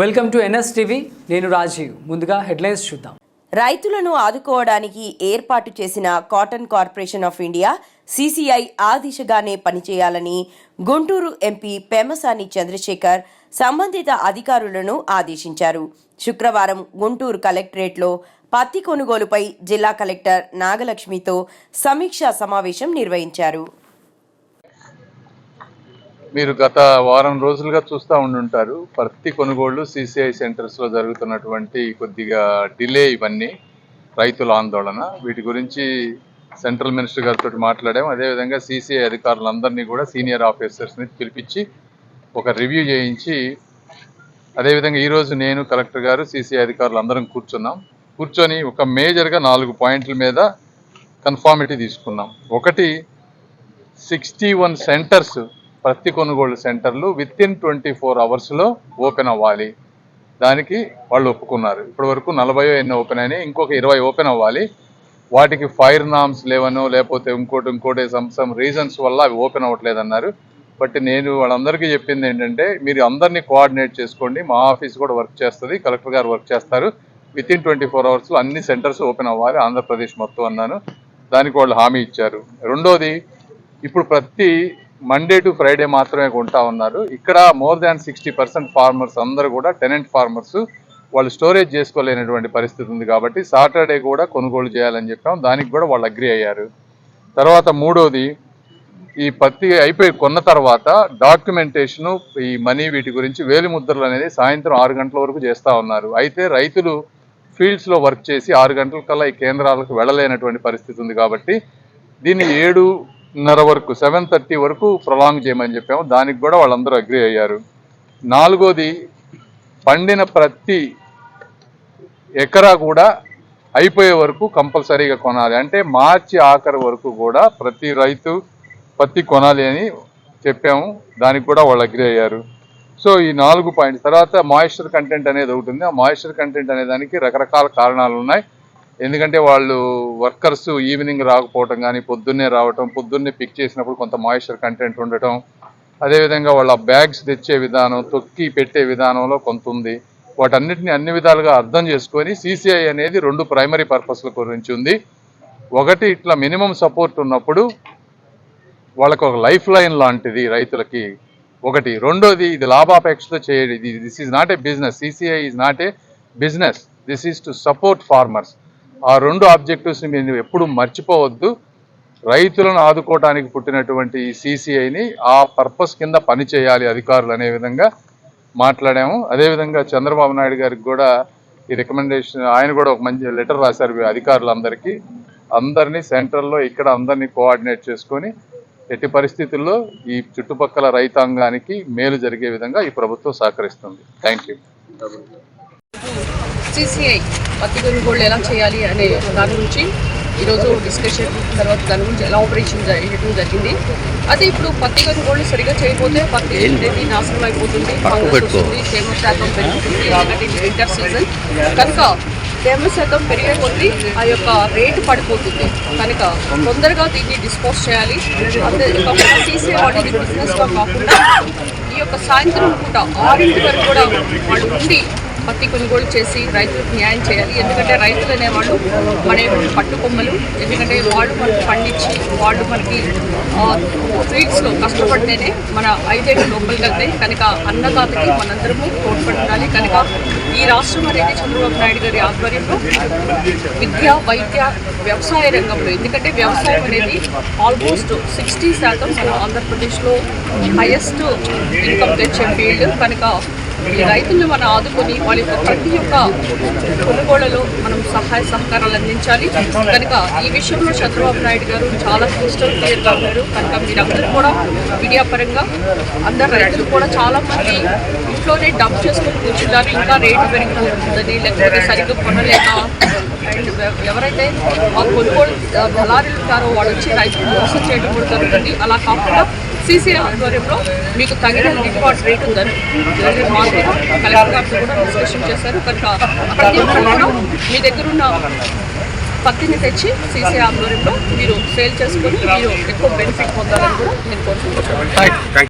Welcome to NS TV నేను రాజీవ్. ముందుగా headlines చూద్దాం. రైతులను ఆదుకోవడానికి ఏర్పాటు చేసిన cotton corporation of India CCI ఆ దిశగానే పనిచేయాలని గుంటూరు ఎంపీ పెమసాని చంద్రశేఖర్ సంబంధిత అధికారులను ఆదేశించారు. శుక్రవారం గుంటూరు కలెక్టరేట్లో పత్తి కొనుగోలుపై జిల్లా కలెక్టర్ నాగలక్ష్మితో సమీక్షా సమావేశం నిర్వహించారు. మీరు గత వారం రోజులుగా చూస్తూ ఉండుంటారు. ప్రతి కొనుగోళ్ళు సిసిఐ సెంటర్స్లో జరుగుతున్నటువంటి కొద్దిగా డిలే ఇవన్నీ రైతుల ఆందోళన. వీటి గురించి సెంట్రల్ మినిస్టర్ గారితో మాట్లాడాము. అదేవిధంగా సిసిఐ అధికారులందరినీ కూడా సీనియర్ ఆఫీసర్స్ని పిలిపించి ఒక రివ్యూ చేయించి అదేవిధంగా ఈరోజు నేను కలెక్టర్ గారు సిసిఐ అధికారులు అందరం కూర్చున్నాం. కూర్చొని ఒక మేజర్గా నాలుగు పాయింట్ల మీద కన్ఫార్మిటీ తీసుకున్నాం. ఒకటి సిక్స్టీ వన్ సెంటర్స్ ప్రతి కొనుగోలు సెంటర్లు విత్ ఇన్ ట్వంటీ ఫోర్ అవర్స్లో ఓపెన్ అవ్వాలి. దానికి వాళ్ళు ఒప్పుకున్నారు. ఇప్పటి వరకు నలభై ఎన్నో ఓపెన్ అయినాయి ఇంకొక ఇరవై ఓపెన్ అవ్వాలి. వాటికి ఫైర్ నామ్స్ లేవనో లేకపోతే ఇంకోటి ఇంకోటి సమ్ సమ్ రీజన్స్ వల్ల అవి ఓపెన్ అవ్వట్లేదన్నారు. బట్ నేను వాళ్ళందరికీ చెప్పింది ఏంటంటే మీరు అందరినీ కోఆర్డినేట్ చేసుకోండి. మా ఆఫీస్ కూడా వర్క్ చేస్తుంది కలెక్టర్ గారు వర్క్ చేస్తారు. విత్ ఇన్ ట్వంటీ ఫోర్ అవర్స్లో అన్ని సెంటర్స్ ఓపెన్ అవ్వాలి ఆంధ్రప్రదేశ్ మొత్తం అన్నాను. దానికి వాళ్ళు హామీ ఇచ్చారు. రెండోది ఇప్పుడు ప్రతి మండే టు ఫ్రైడే మాత్రమే కొంటా ఉన్నారు. ఇక్కడ more than sixty percent farmers అందరూ కూడా టెనెంట్ ఫార్మర్స్ వాళ్ళు స్టోరేజ్ చేసుకోలేనటువంటి పరిస్థితి ఉంది కాబట్టి సాటర్డే కూడా కొనుగోలు చేయాలని చెప్పాం. దానికి కూడా వాళ్ళు అగ్రి అయ్యారు. తర్వాత మూడోది ఈ పత్తి అయిపోయి కొన్న తర్వాత డాక్యుమెంటేషను ఈ మనీ వీటి గురించి వేలి ముద్రలు అనేది సాయంత్రం ఆరు గంటల వరకు చేస్తూ ఉన్నారు. అయితే రైతులు ఫీల్డ్స్లో వర్క్ చేసి ఆరు గంటల కల్లా ఈ కేంద్రాలకు వెళ్ళలేనటువంటి పరిస్థితి ఉంది కాబట్టి దీన్ని ఏడు నర వరకు సెవెన్ థర్టీ వరకు ప్రొలాంగ్ చేయమని చెప్పాము. దానికి కూడా వాళ్ళందరూ అగ్రి అయ్యారు. నాలుగోది పండిన ప్రతి ఎకరా కూడా అయిపోయే వరకు కంపల్సరీగా కొనాలి. అంటే మార్చి ఆఖరి వరకు కూడా ప్రతి రైతు పత్తి కొనాలి అని చెప్పాము. దానికి కూడా వాళ్ళు అగ్రి అయ్యారు. సో ఈ నాలుగు పాయింట్స్. తర్వాత మాయిశ్చర్ కంటెంట్ అనేది ఒకటి ఉంది. ఆ మాయిశ్చర్ కంటెంట్ అనే దానికి రకరకాల కారణాలు ఉన్నాయి. ఎందుకంటే వాళ్ళు వర్కర్స్ ఈవినింగ్ రాకపోవటం కానీ పొద్దున్నే రావటం పొద్దున్నే పిక్ చేసినప్పుడు కొంత మాయిశ్చర్ కంటెంట్ ఉండటం అదేవిధంగా వాళ్ళ బ్యాగ్స్ తెచ్చే విధానం తొక్కి పెట్టే విధానంలో కొంత ఉంది. వాటన్నిటిని అన్ని విధాలుగా అర్థం చేసుకొని సిసిఐ అనేది రెండు ప్రైమరీ పర్పస్ల గురించి ఉంది. ఒకటి ఇట్లా మినిమం సపోర్ట్ ఉన్నప్పుడు వాళ్ళకు ఒక లైఫ్ లైన్ లాంటిది రైతులకి. ఒకటి. రెండోది ఇది లాభాపేక్షతో చేయడం ఇది this is not a business CCI is not a business this is to support farmers ఆ రెండు ఆబ్జెక్టివ్స్ని మీరు ఎప్పుడు మర్చిపోవద్దు. రైతులను ఆదుకోవడానికి పుట్టినటువంటి ఈ సీసీఐని ఆ పర్పస్ కింద పని చేయాలి అధికారులు అనే విధంగా మాట్లాడాము. అదేవిధంగా చంద్రబాబు నాయుడు గారికి కూడా ఈ రికమెండేషన్ ఆయన కూడా ఒక మంచి లెటర్ రాశారు అధికారులందరికీ. అందరినీ సెంట్రల్లో ఇక్కడ అందరినీ కోఆర్డినేట్ చేసుకొని ఎట్టి పరిస్థితుల్లో ఈ చుట్టుపక్కల రైతాంగానికి మేలు జరిగే విధంగా ఈ ప్రభుత్వం సహకరిస్తుంది. థ్యాంక్ యూ సిసిఐ పత్తి కొనుగోళ్ళు ఎలా చేయాలి అనే దాని గురించి ఈరోజు డిస్కషన్ తర్వాత దాని గురించి ఎలా ఆపరేషన్ చేయడం జరిగింది. అదే ఇప్పుడు పత్తి కొనుగోళ్ళు సరిగా చేయకపోతే పత్తి అనేది నాశనం అయిపోతుంది. ఫంగస్ వస్తుంది తేమ శాతం పెరుగుతుంది ఇది వింటర్ సీజన్ కనుక తేమ శాతం పెరిగే కొద్దీ ఆ యొక్క రేటు పడిపోతుంది. కనుక తొందరగా దీన్ని డిస్పోజ్ చేయాలి. అంతే వాటిని బిజినెస్గా కాకుండా ఈ యొక్క సాయంత్రం పూట ఆరింటి వరకు కూడా వాళ్ళు ఉండి పత్తి కొనుగోలు చేసి రైతులకు న్యాయం చేయాలి. ఎందుకంటే రైతులు అనేవాళ్ళు మన పట్టుకొమ్మలు ఎందుకంటే వాళ్ళు మనకు పండించి వాళ్ళు మనకి ఫీల్డ్స్లో కష్టపడితేనే మన ఐదేళ్ళు లోపలికి వెళ్తాయి కనుక అన్నదాతకి మనందరము తోడ్పడాలి కనుక ఈ రాష్ట్రం అనేది చంద్రబాబు నాయుడు గారి ఆధ్వర్యంలో విద్య వైద్య వ్యవసాయ రంగంలో ఎందుకంటే వ్యవసాయం అనేది ఆల్మోస్ట్ సిక్స్టీ శాతం మన ఆంధ్రప్రదేశ్లో హైయెస్ట్ ఇన్కమ్ తెచ్చే ఫీల్డ్ కనుక ఈ రైతులను మనం ఆదుకొని వాళ్ళ యొక్క ప్రతి ఒక్క కొనుగోళ్ళలో మనం సహాయ సహకారాలు అందించాలి. కనుక ఈ విషయంలో చంద్రబాబు నాయుడు గారు చాలా క్రిస్టల్ క్లియర్గా ఉన్నారు. కనుక మీరందరూ కూడా మీడియా పరంగా అందరు రైతులు కూడా చాలా మంది ఇంట్లోనే డంప్ చేసుకొని కూర్చున్నారు ఇంకా రేటు పెరిగిపోతుందని లేకపోతే సరిగ్గా కొనలేక ఎవరైతే ఆ కొనుగోలు దళారీలు ఉంటారో వాళ్ళు వచ్చి రైతులు మోసం చేయడం కూడా జరుగుతుంది. అలా కాకుండా సీసీ ఆధ్వర్యంలో మీకు తగిన గిట్టుబాటు రేట్ ఉందని జరిగిన మార్కెట్ కలెక్టర్ గారితో కూడా డిస్కషన్ చేశారు. కనుక ప్రతి ఒక్కరు మీ దగ్గర ఉన్న పత్తిని తెచ్చి సీసీ ఆధ్వర్యంలో మీరు సేల్ చేసుకొని మీరు ఎక్కువ బెనిఫిట్ పొందాలని కూడా నేను కోరుకుంటున్నాను.